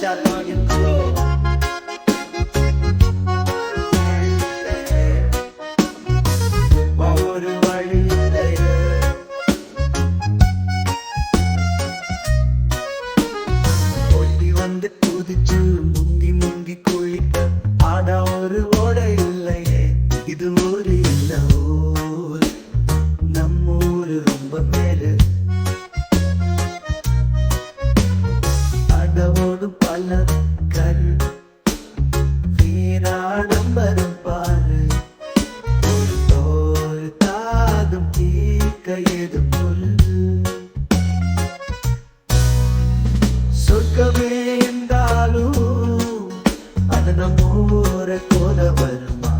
shot on your cool. கல் வீராடம்பரம் பாரு. ஒரு தீக்க சொர்க்கமே என்றாலும் அது நம்மூர கோல வருமா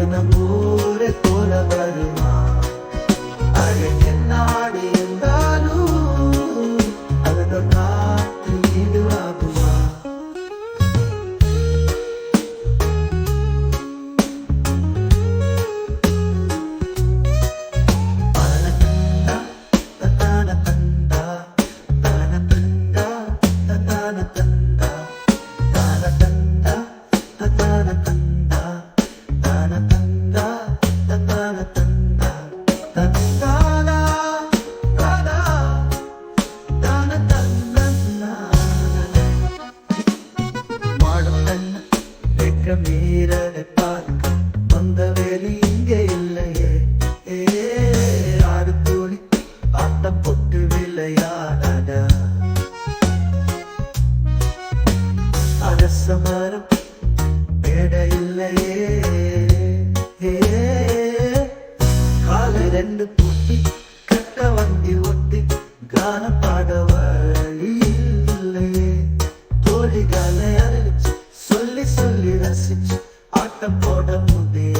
அது நம் மீறலை பார்க்க வந்த வேலி இங்கே இல்லையே. ஏ தோழி ஆட்டம் போட்டு விளையாடாடா. அரச மரம் மேட இல்லையே. காலை ரெண்டு பூட்டி கட்ட வண்டி ஒட்டி கான பாடவர் சொல்லி ரசிச்சு ஆட்டம் போட முடியும்.